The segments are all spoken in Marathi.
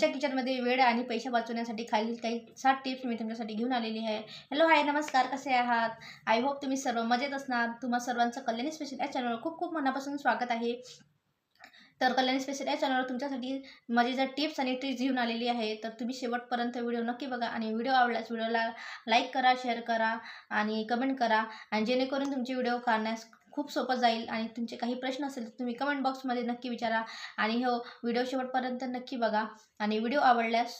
घरच्या किचनमध्ये वेळ आणि पैसे वाचवण्यासाठी खालील काही सात टिप्स मी तुमच्यासाठी घेऊन आलेली आहे. हॅलो हाय नमस्कार कसे आहात? आय होप तुम्ही सर्व मजेत असणार. तुम्हा सर्वांचं कल्याणी स्पेशल या चॅनलवर खूप खूप मनापासून स्वागत आहे. तर कल्याणी स्पेशल या चॅनलवर तुमच्यासाठी माझे जर टिप्स आणि ट्रिक्स घेऊन आलेली आहे. तर तुम्ही शेवटपर्यंत व्हिडिओ नक्की बघा आणि व्हिडिओ आवडल्यास व्हिडिओला लाईक करा शेअर करा आणि कमेंट करा. आणि जेणेकरून तुमचे व्हिडिओ काढण्यास खूप सोपं जाईल आणि तुमचे काही प्रश्न असेल तर तुम्ही कमेंट बॉक्समध्ये नक्की विचारा. आणि हो व्हिडिओ शेवटपर्यंत नक्की बघा. आणि व्हिडिओ आवडल्यास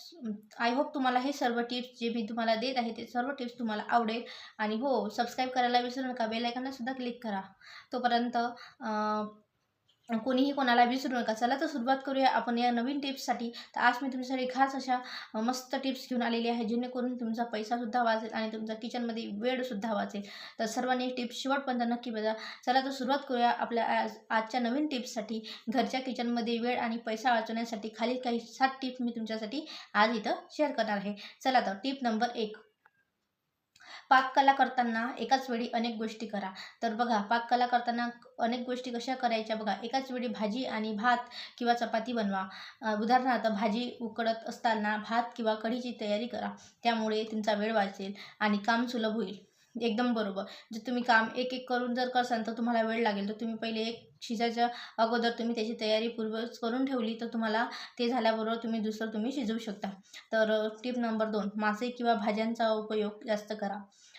आय होप तुम्हाला हे सर्व टिप्स जे मी तुम्हाला देत आहे ते सर्व टिप्स तुम्हाला आवडेल. आणि हो सबस्क्राईब करायला विसरू नका. बेल सुद्धा क्लिक करा. तोपर्यंत कोणीही कोणाला विसरू नका. चला तर सुरुवात करूया आपण या नवीन टिप्ससाठी तर आज मी तुमच्यासाठी खास अशा मस्त टिप्स घेऊन आलेली आहे जेणेकरून तुमचा पैसासुद्धा वाचेल आणि तुमचा किचनमध्ये वेळसुद्धा वाचेल. तर सर्वांनी टिप्स शेवटपर्यंत नक्की बघा. चला तर सुरुवात करूया आपल्या आज आजच्या नवीन टिप्ससाठी घरच्या किचनमध्ये वेळ आणि पैसा वाचवण्यासाठी खालील काही सात टिप्स मी तुमच्यासाठी आज इथं शेअर करणार आहे. चला तर टिप नंबर एक. पाककला करताना एकाच वेळी अनेक गोष्टी करा. तर बघा पाककला करताना अनेक गोष्टी कशा करायच्या बघा. एकाच वेळी भाजी आणि भात किंवा चपाती बनवा. उदाहरणार्थ भाजी उकडत असताना भात किंवा कढीची तयारी करा. त्यामुळे तुमचा वेळ वाचेल आणि काम सुलभ होईल. एकदम बरोबर. जर तुम्ही काम एक एक करून जर करसाल तर तुम्हाला वेळ लागेल. तर तुम्ही पहिले एक शिजायच्या अगोदर तुम्ही त्याची तयारी पूर्वच करून ठेवली तर तुम्हाला ते झाल्याबरोबर तुम्ही दुसरं तुम्ही शिजवू शकता. तर टिप नंबर दोन मासे किंवा भाज्यांचा उपयोग जास्त करा.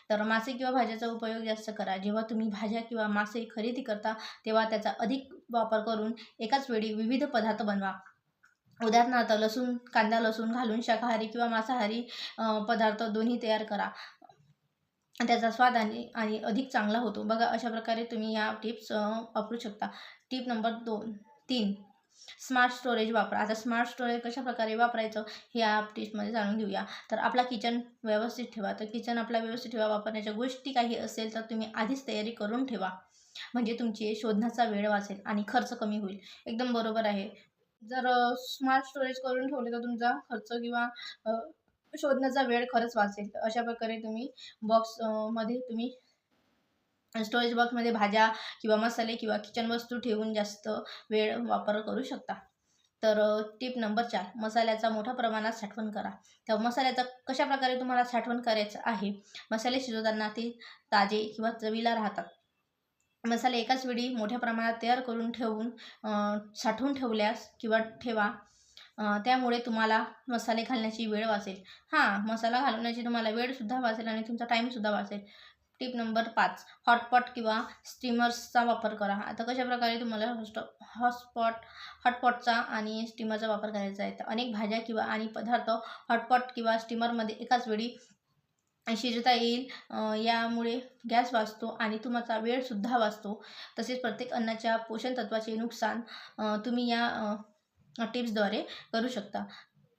तर मासे किंवा भाज्याचा उपयोग जास्त करा. जेव्हा तुम्ही भाज्या किंवा मासे खरेदी करता तेव्हा त्याचा अधिक वापर करून एकाच वेळी विविध पदार्थ बनवा. उदाहरणार्थ लसूण कांदा लसूण घालून शाकाहारी किंवा मांसाहारी पदार्थ दोन्ही तयार करा. त्याचा स्वाद आणि आणि अधिक चांगला होतो. बघा अशा प्रकारे तुम्ही या टिप्स वापरू शकता. टिप नंबर दोन तीन. स्मार्ट स्टोरेज वापरा. आता स्मार्ट स्टोरेज कशा प्रकारे वापरायचं हे या टिप्समध्ये जाणून घेऊया. तर आपला किचन व्यवस्थित ठेवा. तर किचन आपला व्यवस्थित ठेवा. वापरण्याच्या गोष्टी काही असेल तर तुम्ही आधीच तयारी करून ठेवा. म्हणजे तुमची शोधण्याचा वेळ वाचेल आणि खर्च कमी होईल. एकदम बरोबर आहे. जर स्मार्ट स्टोरेज करून ठेवले तर तुमचा खर्च किंवा शोधण्याचा वेळ खरंच वाचेल. अशा प्रकारे तुम्ही बॉक्समध्ये तुम्ही स्टोरेज बॉक्समध्ये भाज्या किंवा मसाले किंवा किचन वस्तू ठेवून जास्त वेळ वापर करू शकता. तर टिप नंबर चार मसाल्याचा मोठ्या प्रमाणात साठवण करा. तर मसाल्याचा कशा प्रकारे तुम्हाला साठवण करायचं आहे? मसाले शिजवताना ते ताजे किंवा चवीला राहतात. मसाले एकाच वेळी मोठ्या प्रमाणात तयार करून ठेवून साठवून ठेवल्यास किंवा ठेवा. त्यामुळे तुम्हाला मसाले घालण्याची वेळ वाचेल. हां मसाला घालवण्याची तुम्हाला वेळसुद्धा वाचेल आणि तुमचा टाईमसुद्धा वाचेल. टिप नंबर पाच हॉटपॉट किंवा स्टीमर्सचा वापर करा. आता कशाप्रकारे तुम्हाला हॉस्ट हॉटस्पॉट हॉटपॉटचा आणि स्टीमरचा वापर करायचा आहे? तर अनेक भाज्या किंवा आणि पदार्थ हॉटपॉट किंवा स्टीमरमध्ये एकाच वेळी शिजता येईल. यामुळे गॅस वाचतो आणि तुमचा वेळसुद्धा वाचतो. तसेच प्रत्येक अन्नाच्या पोषण तत्वाचे नुकसान तुम्ही या टिप्सद्वारे करू शकता.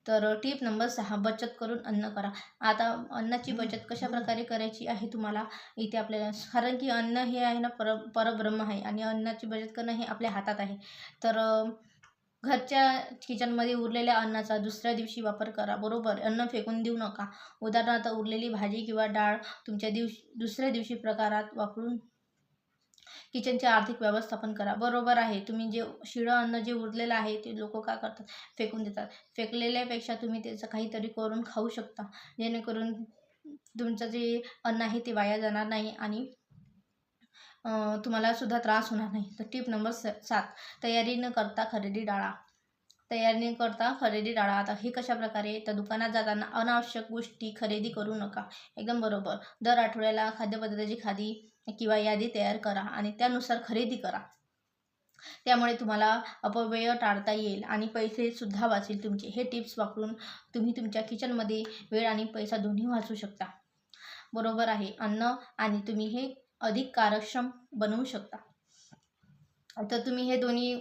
तर टिप नंबर सहा बचत करून अन्न करा. आता अन्नाची बचत कशा प्रकारे करायची आहे तुम्हाला? इथे आपल्याला कारण की अन्न हे आहे ना पर परब्रह्म आहे आणि अन्नाची बचत करणं हे आपल्या हातात आहे. तर घरच्या किचनमध्ये उरलेल्या अन्नाचा दुसऱ्या दिवशी वापर करा बरोबर? अन्न फेकून देऊ नका. उदाहरणार्थ उरलेली भाजी किंवा डाळ तुमच्या दिवशी दुसऱ्या दिवशी प्रकारात वापरून किचनचे आर्थिक व्यवस्थापन करा. बरोबर आहे. तुम्ही जे शिळं अन्न जे उरलेलं आहे ते लोक काय करतात? फेकून देतात. फेकलेल्यापेक्षा तुम्ही त्याचं काहीतरी करून खाऊ शकता. जेणेकरून तुमचं जे अन्न आहे ते वाया जाणार नाही आणि तुम्हाला सुद्धा त्रास होणार नाही. तर टिप नंबर स सात. तयारी न करता खरेदी टाळा. तयारी न करता खरेदी टाळा. आता हे कशा प्रकारे? तर दुकानात जाताना अनावश्यक गोष्टी खरेदी करू नका. एकदम बरोबर. दर आठवड्याला खाद्यपदार्थाची खादी किंवा यादी तयार करा आणि त्यानुसार खरेदी करा. त्यामुळे तुम्हाला अपव्यय टाळता येईल आणि पैसेसुद्धा वाचेल तुमचे. हे टिप्स वापरून तुम्ही तुमच्या किचनमध्ये वेळ आणि पैसा दोन्ही वाचू शकता. बरोबर आहे. अन्न आणि तुम्ही हे अधिक कार्यक्षम बनवू शकता. तर तुम्ही हे दोन्ही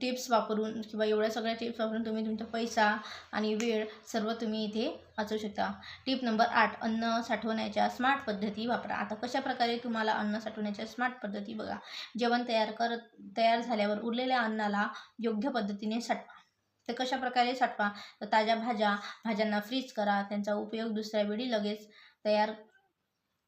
टिप्स वापरून किंवा एवढ्या सगळ्या टिप्स वापरून तुम्ही तुमचा पैसा आणि वेळ सर्व तुम्ही इथे वाचू शकता. टिप नंबर आठ अन्न साठवण्याच्या स्मार्ट पद्धती वापरा. आता कशाप्रकारे तुम्हाला अन्न साठवण्याच्या स्मार्ट पद्धती बघा. जेवण तयार करत तयार झाल्यावर उरलेल्या अन्नाला योग्य पद्धतीने साठवा. तर कशा प्रकारे साठवा? तर ताज्या भाज्या भाज्यांना फ्रीज करा. त्यांचा उपयोग दुसऱ्या वेळी लगेच तयार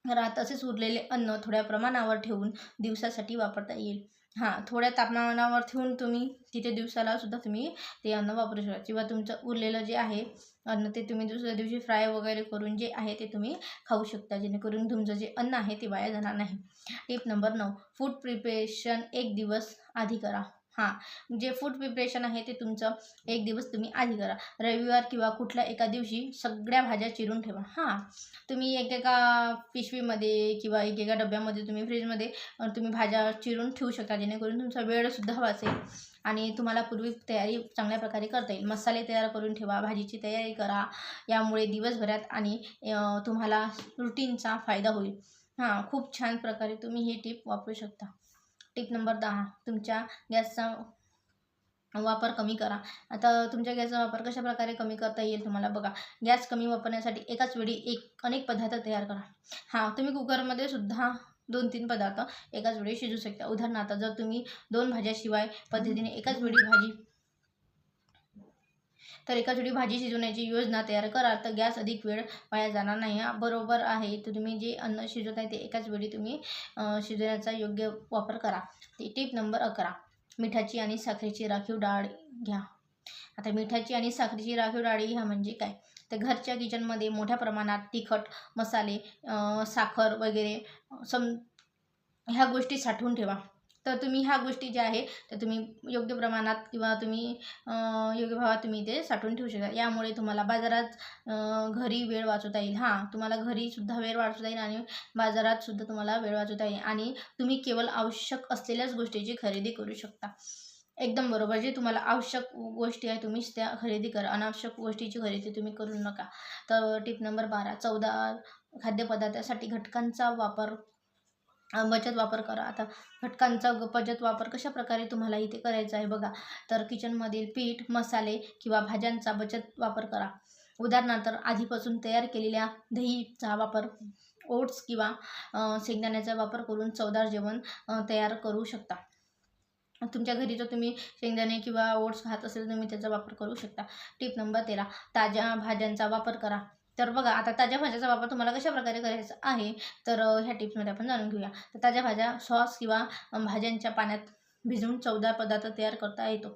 करा. तसेच उरलेले अन्न थोड्या प्रमाणावर ठेवून दिवसासाठी वापरता येईल. हां थोड्या तापमानावर ठेवून तुम्ही तिथे दिवसाला सुद्धा तुम्ही ते अन्न वापरू शकता. किंवा तुमचं उरलेलं जे आहे अन्न ते तुम्ही दुसऱ्या दिवशी फ्राय वगैरे करून जे आहे ते तुम्ही खाऊ शकता. जेणेकरून तुमचं जे अन्न आहे ते वाया जाणार नाही. टिप नंबर नऊ फूड प्रिपरेशन एक दिवस आधी करा. हां जे फूड प्रिपरेशन आहे ते तुमचं एक दिवस तुम्ही आधी करा. रविवार किंवा कुठल्या एका दिवशी सगळ्या भाज्या चिरून ठेवा. हां तुम्ही एकेका पिशवीमध्ये किंवा एकेका डब्यामध्ये तुम्ही फ्रीजमध्ये तुम्ही भाज्या चिरून ठेवू शकता जेणेकरून तुमचा वेळसुद्धा वाचेल आणि तुम्हाला पूर्वी तयारी चांगल्या प्रकारे करता येईल. मसाले तयार करून ठेवा भाजीची तयारी करा यामुळे दिवसभरात आणि तुम्हाला रुटीनचा फायदा होईल. हां खूप छान प्रकारे तुम्ही ही टीप वापरू शकता. टिप नंबर दहा तुमच्या गॅसचा वापर कमी करा. आता तुमच्या गॅसचा वापर कशा प्रकारे कमी करता येईल तुम्हाला बघा. गॅस कमी वापरण्यासाठी एकाच वेळी एक अनेक पदार्थ तयार करा. हां तुम्ही कुकरमध्ये सुद्धा दोन तीन पदार्थ एकाच वेळी शिजू शकता. उदाहरणार्थ जर तुम्ही दोन भाज्याशिवाय पद्धतीने एकाच वेळी भाजी तर एकाच वेळी भाजी शिजवण्याची योजना तयार करा तर गॅस अधिक वेळ वाया जाणार नाही. हा बरोबर आहे. तर तुम्ही जे अन्न शिजवत आहे ते एकाच वेळी तुम्ही शिजवण्याचा योग्य वापर करा. टीप नंबर अकरा. मिठाची आणि साखरेची राखीव डाळ घ्या. आता मिठाची आणि साखरेची राखीव डाळी ह्या म्हणजे काय? तर घरच्या किचनमध्ये मोठ्या प्रमाणात तिखट मसाले साखर वगैरे सम ह्या गोष्टी साठवून ठेवा. तर तुम्ही ह्या गोष्टी ज्या आहे त्या तुम्ही योग्य प्रमाणात किंवा तुम्ही योग्य भावात तुम्ही ते साठवून ठेवू शकता. यामुळे तुम्हाला बाजारात घरी वेळ वाचवता येईल. हां तुम्हाला घरीसुद्धा वेळ वाचवता येईल आणि बाजारातसुद्धा तुम्हाला वेळ वाचवता येईल. आणि तुम्ही केवळ आवश्यक असलेल्याच गोष्टीची खरेदी करू शकता. एकदम बरोबर जे तुम्हाला आवश्यक गोष्टी आहे तुम्हीच त्या खरेदी करा. अनावश्यक गोष्टीची खरेदी तुम्ही करू नका. तर टिप नंबर बारा चौदा खाद्यपदार्थासाठी घटकांचा वापर बचत वापर करा. आता घटकांचा बचत वापर कशा प्रकारे तुम्हाला इथे करायचा आहे बघा. तर किचनमधील पीठ मसाले किंवा भाज्यांचा बचत वापर करा. उदाहरणार्थ आधीपासून तयार केलेल्या दहीचा वापर ओट्स किंवा शेंगदाण्याचा वापर करून चवदार जेवण तयार करू शकता. तुमच्या घरी जर तुम्ही शेंगदाणे किंवा ओट्स खात असेल तर तुम्ही त्याचा वापर करू शकता. टिप नंबर तेरा. ताज्या भाज्यांचा वापर करा. तर बघा आता ताज्या भाज्याचा वापर तुम्हाला कशा प्रकारे करायचा आहे तर ह्या टिप्समध्ये आपण जाणून घेऊया. तर ताज्या भाज्या सॉस किंवा भाज्यांच्या पाण्यात भिजवून चौदा पदार्थ तयार करता येतो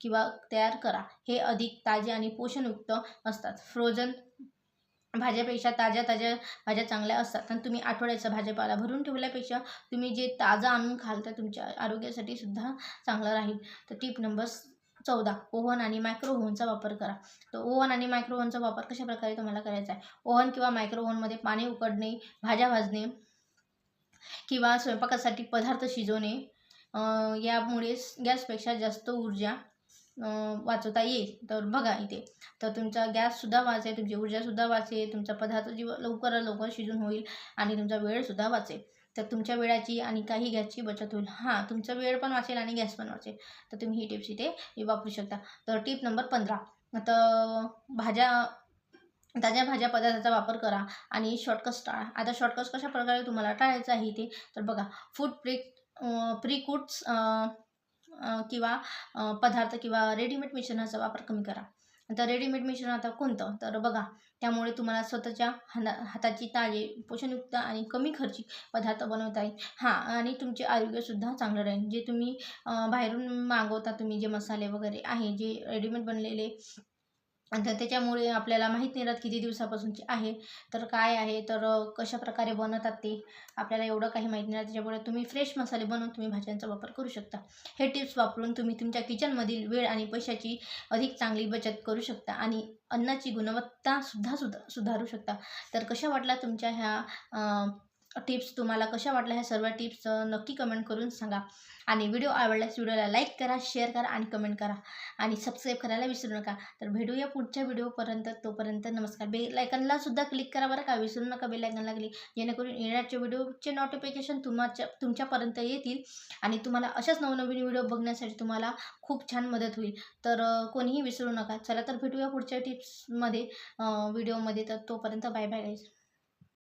किंवा तयार करा. हे अधिक ताजे आणि पोषणयुक्त असतात. फ्रोझन भाज्यापेक्षा ताज्या ताज्या भाज्या चांगल्या असतात. आणि तुम्ही आठवड्याचा भाजीपाला भरून ठेवल्यापेक्षा तुम्ही जे ताजं आणून खाल तर तुमच्या आरोग्यासाठी सुद्धा चांगलं राहील. तर टिप नंबर चौदा. ओव्हन आणि मायक्रो ओव्हनचा वापर करा. तर ओव्हन आणि मायक्रो ओव्हनचा वापर कशाप्रकारे तुम्हाला करायचा आहे? ओव्हन किंवा मायक्रो ओव्हनमध्ये पाणी उकडणे भाज्या भाजणे किंवा स्वयंपाकासाठी पदार्थ शिजवणे यामुळे गॅसपेक्षा जास्त ऊर्जा वाचवता येईल. तर बघा इथे. तर तुमचा गॅससुद्धा वाचेल तुमची ऊर्जासुद्धा वाचेल तुमचा पदार्थ जीव लवकरात लवकर शिजून होईल आणि तुमचा वेळसुद्धा वाचेल. तर तुमच्या वेळाची आणि काही गॅसची बचत होईल. हां तुमचा वेळ पण वाचेल आणि गॅस पण वाचेल. तर तुम्ही ही टिप्स इथे वापरू शकता. तर टिप नंबर पंधरा. तर भाज्या ताज्या भाज्या पदार्थाचा वापर करा आणि शॉर्टकट्स टाळा. आता शॉर्टकट्स कशा प्रकारे तुम्हाला टाळायचं आहे ते तर बघा फूड प्री प्री किंवा पदार्थ किंवा रेडीमेड मिश्रणाचा वापर कमी करा. तर रेडीमेड मिश्रण आता कोणतं? तर बघा त्यामुळे तुम्हाला स्वतःच्या हाना हाताची ताजे पोषणयुक्त आणि कमी खर्चिक पदार्थ बनवता येईल. हां आणि तुमचे आरोग्यसुद्धा चांगलं राहील. जे तुम्ही बाहेरून मागवता तुम्ही जे मसाले वगैरे आहे जे रेडीमेड बनलेले तर त्याच्यामुळे आपल्याला माहीत नाही राहत किती दिवसापासूनची आहे. तर काय आहे? तर कशा प्रकारे बनवतात ते? आपल्याला एवढं काही माहीत नाही राहत. त्याच्यामुळे तुम्ही फ्रेश मसाले बनवून तुम्ही भाज्यांचा वापर करू शकता. हे टिप्स वापरून तुम्ही तुमच्या किचनमधील वेळ आणि पैशाची अधिक चांगली बचत करू शकता आणि अन्नाची गुणवत्तासुद्धा सुधा सुधारू शकता. तर कशा वाटला तुमच्या ह्या टिप्स तुम्हाला कशा वाटल्या ह्या सर्व टिप्स नक्की कमेंट करून सांगा. आणि व्हिडिओ आवडल्यास व्हिडिओला लाईक करा शेअर करा आणि कमेंट करा. आणि सबस्क्राईब करायला विसरू नका. तर भेटूया पुढच्या व्हिडिओपर्यंत. तोपर्यंत नमस्कार. बेलायकनला सुद्धा क्लिक करा बरं का. विसरू नका बेलायकनला क्लिक. जेणेकरून येण्याच्या व्हिडिओचे नोटिफिकेशन तुमच्या तुमच्यापर्यंत येतील. आणि तुम्हाला अशाच नवनवीन व्हिडिओ बघण्यासाठी तुम्हाला खूप छान मदत होईल. तर कोणीही विसरू नका. चला तर भेटूया पुढच्या टिप्समध्ये व्हिडिओमध्ये. तर तोपर्यंत बाय बाय गाईज